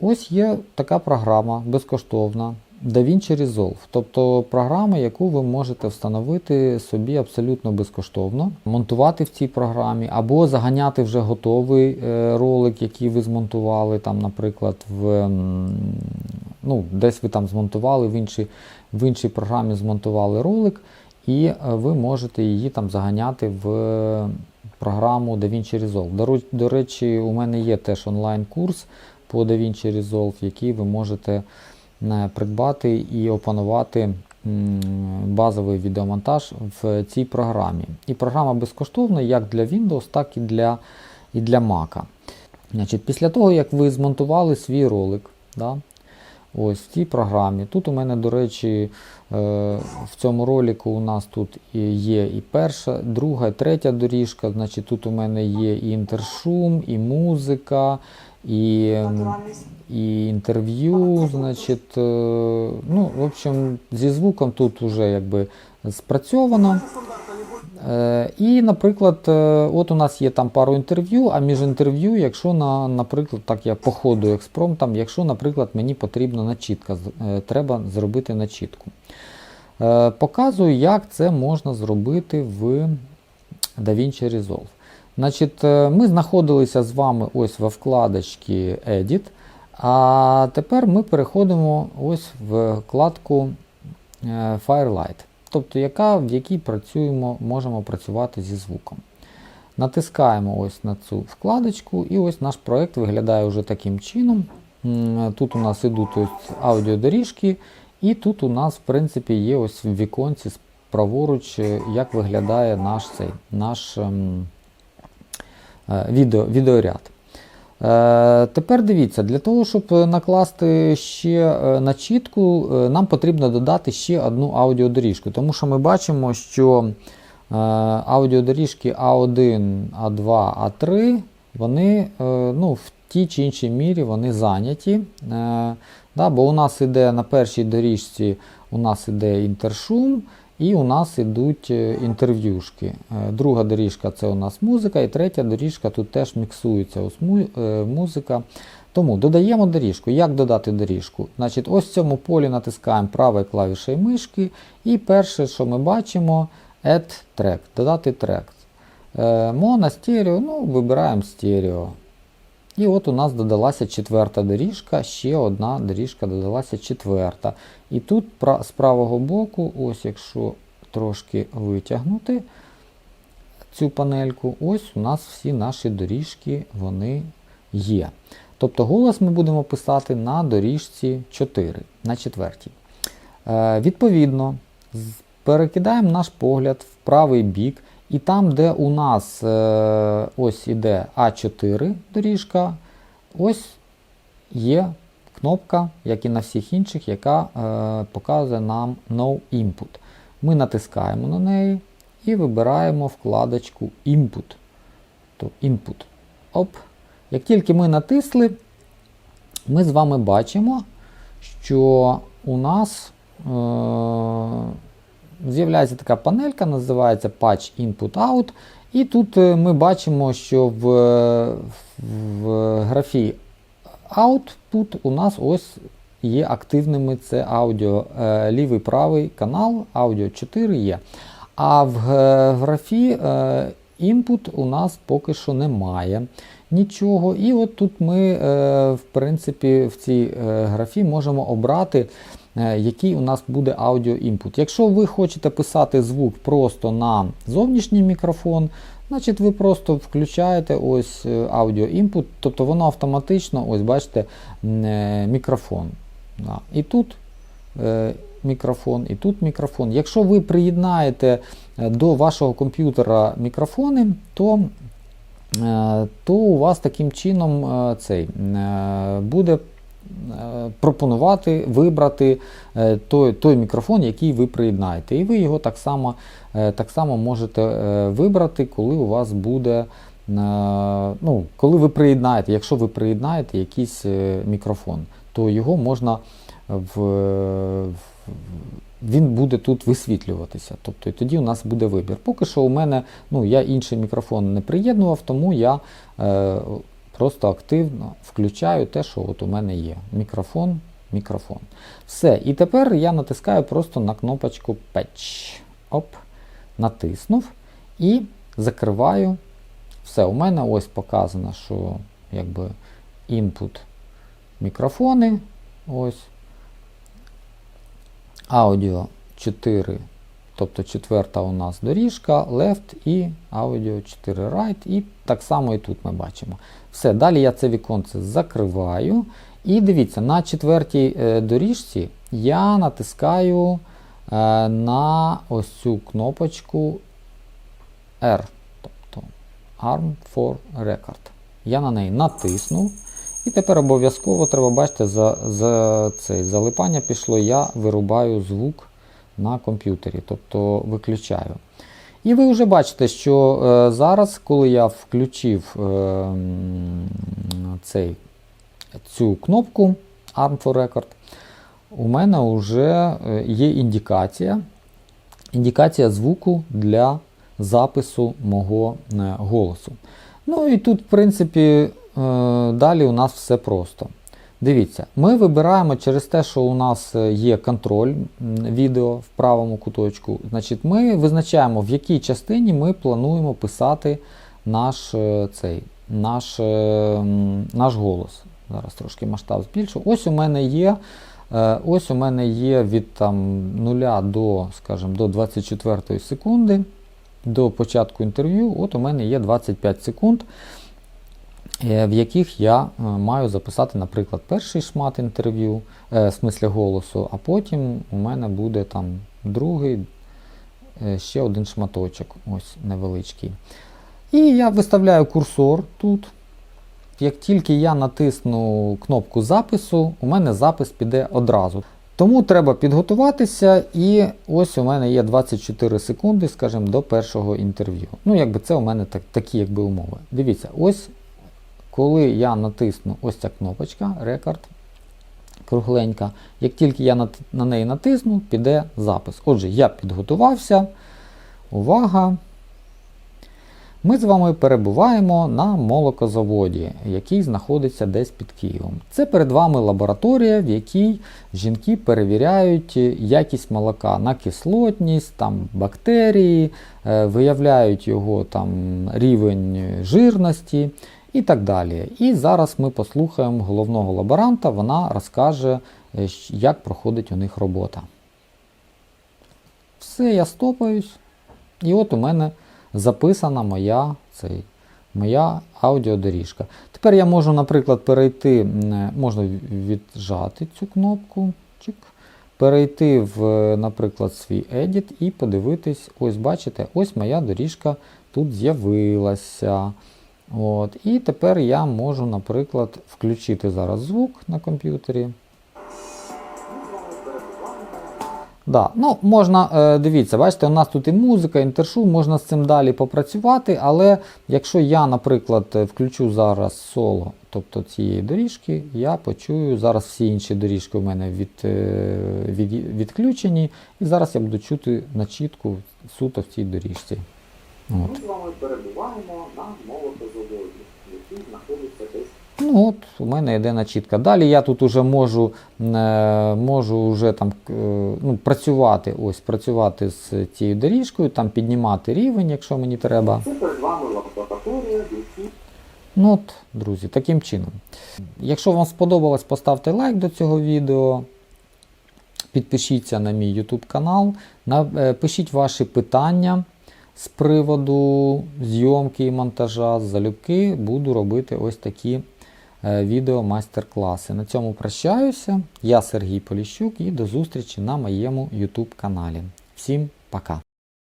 Ось є така програма безкоштовна DaVinci Resolve, тобто програма, яку ви можете встановити собі абсолютно безкоштовно, монтувати в цій програмі, або заганяти вже готовий е, ролик, який ви змонтували, там, наприклад, в, ну, десь ви там змонтували, в іншій, в іншій програмі змонтували ролик, і е, ви можете її там заганяти в програму DaVinci Resolve. До речі, у мене є теж онлайн-курс по DaVinci Resolve, який ви можете е, придбати і опанувати базовий відеомонтаж в цій програмі. І програма безкоштовна як для Windows, так і для, і для Mac. Значить, після того, як ви змонтували свій ролик, да, ось в цій програмі. Тут у мене, до речі, в цьому ролику у нас тут є і перша, друга, і третя доріжка. Значить, тут у мене є і інтершум, і музика, і, і інтерв'ю. Значить, е, ну, в общем, зі звуком тут вже якби спрацьовано. Е, І, наприклад, е, от у нас є там пару інтерв'ю, а між інтерв'ю, якщо на, наприклад, так я по ходу експромтом, якщо, наприклад, мені потрібна начітка, е, треба зробити начітку. Показую, як це можна зробити в DaVinci Resolve. Значить, ми знаходилися з вами ось во вкладочці Edit, а тепер ми переходимо ось в вкладку Firelight, тобто яка, в якій працюємо, можемо працювати зі звуком. Натискаємо ось на цю вкладочку, і ось наш проект виглядає вже таким чином. Тут у нас ідуть ось аудіодоріжки, і тут у нас, в принципі, є ось в віконці праворуч, е, як виглядає наш цей наш ем, е, відео, відеоряд. Е, тепер дивіться, для того, щоб е, накласти ще е, начітку, нам потрібно додати ще одну аудіодоріжку, тому що ми бачимо, що аудіодоріжки А1, А2, А3, вони ну, в тій чи іншій мірі вони зайняті. Бо у нас іде на першій доріжці у нас іде інтершум, і у нас ідуть е, інтерв'юшки. Е, Друга доріжка це у нас музика, і третя доріжка тут теж міксується е, музика. Тому додаємо доріжку. Як додати доріжку? Значить, ось в цьому полі натискаємо правою клавішею мишки, і перше, що ми бачимо, Add track, додати трек. Моно, стерео, ну, вибираємо стерео. І от у нас додалася четверта доріжка, ще одна доріжка додалася четверта. І тут з правого боку, ось якщо трошки витягнути цю панельку, ось у нас всі наші доріжки вони є. Тобто голос ми будемо писати на доріжці 4, на четвертій. Е, відповідно, перекидаємо наш погляд в правий бік, і там, де у нас е, ось іде А4 доріжка, ось є кнопка, як і на всіх інших, яка е, показує нам No Input. Ми натискаємо на неї і вибираємо вкладочку Input. То Input. Оп. Як тільки ми натисли, ми з вами бачимо, що у нас е- з'являється така панелька, називається Patch Input Out. І тут е, ми бачимо, що в, в графі Output у нас ось є активними це аудіо. Е, лівий правий канал, аудіо 4 є. А в графі е, Input у нас поки що немає нічого. І от тут ми, е, в принципі, в цій е, графі можемо обрати, е, який у нас буде аудіо імпут. Якщо ви хочете писати звук просто на зовнішній мікрофон, значить ви просто включаєте ось е, аудіо імпут, тобто воно автоматично, ось бачите, е, мікрофон. І тут е, мікрофон, і тут мікрофон. Якщо ви приєднаєте е, до вашого комп'ютера мікрофони, то е, то у вас таким чином е, цей е, буде е, пропонувати вибрати е, той, той мікрофон, який ви приєднаєте. І ви його так само, е, так само можете е, вибрати, коли у вас буде. е, Ну, коли ви приєднаєте, якщо ви приєднаєте якийсь е, мікрофон, то його можна в він буде тут висвітлюватися. Тобто і тоді у нас буде вибір. Поки що у мене ну, я інший мікрофон не приєднував, тому я е, просто активно включаю те, що от у мене є. Мікрофон, мікрофон. Все. І тепер я натискаю просто на кнопочку Patch. Оп, натиснув і закриваю. Все, у мене ось показано, що якби input мікрофони. Ось. Аудіо 4, тобто четверта у нас доріжка, left і аудіо 4 right. І так само і тут ми бачимо. Все, далі я це віконце закриваю. І дивіться, на четвертій е, доріжці я натискаю е, на ось цю кнопочку R, тобто Arm for Record. Я на неї натиснув. І тепер обов'язково треба, бачите, за, за цей залипання пішло, я вирубаю звук на комп'ютері, тобто виключаю. І ви вже бачите, що е, зараз, коли я включив е, цей, цю кнопку Arm for Record, у мене вже е, є індикація, індикація звуку для запису мого е, голосу. Ну і тут, в принципі, е, далі у нас все просто. Дивіться, ми вибираємо через те, що у нас е, є контроль відео в правому куточку. Значить, ми визначаємо, в якій частині ми плануємо писати наш, е, цей, наш, е, наш голос. Зараз трошки масштаб збільшу. Ось у мене є. Ось у мене є від там 0 до, скажімо, до 24 секунди до початку інтерв'ю. От у мене є 25 секунд, в яких я е, маю записати, наприклад, перший шмат інтерв'ю, е, в смислі голосу, а потім у мене буде там другий, е, ще один шматочок, ось невеличкий. І я виставляю курсор тут. Як тільки я натисну кнопку запису, у мене запис піде одразу. Тому треба підготуватися, і ось у мене є 24 секунди, скажімо, до першого інтерв'ю. Ну, якби це у мене так, такі якби, умови. Дивіться, ось коли я натисну ось ця кнопочка, рекорд, кругленька, як тільки я на, неї натисну, піде запис. Отже, я підготувався. Увага! Ми з вами перебуваємо на молокозаводі, який знаходиться десь під Києвом. Це перед вами лабораторія, в якій жінки перевіряють якість молока на кислотність, там, бактерії, е, виявляють його там, рівень жирності і так далі. І зараз ми послухаємо головного лаборанта, вона розкаже, е, як проходить у них робота. Все, я стопаюсь. І от у мене записана моя, цей, моя аудіодоріжка. Тепер я можу, наприклад, перейти, можна віджати цю кнопку, чик, перейти в, е, наприклад, свій Edit і подивитись, ось бачите, ось моя доріжка тут з'явилася. От. І тепер я можу, наприклад, включити зараз звук на комп'ютері. Да, ну можна, е, дивіться, бачите, у нас тут і музика, інтершум, можна з цим далі попрацювати, але якщо я, наприклад, включу зараз соло, тобто цієї доріжки, я почую, зараз всі інші доріжки у мене від, е, від, відключені, і зараз я буду чути начітку суто в цій доріжці. От. Ми з вами перебуваємо на десь Ну от, у мене йде начітка. Далі я тут уже можу, е, можу вже там, е, ну, працювати, ось, працювати з цією доріжкою, там піднімати рівень, якщо мені треба. Ну от, друзі, таким чином. Якщо вам сподобалось, поставте лайк до цього відео. Підпишіться на мій YouTube канал, на- е, ваші питання з приводу зйомки і монтажа. Залюбки буду робити ось такі е, відео майстер-класи. На цьому прощаюся. Я Сергій Поліщук і до зустрічі на моєму YouTube каналі. Всім пока!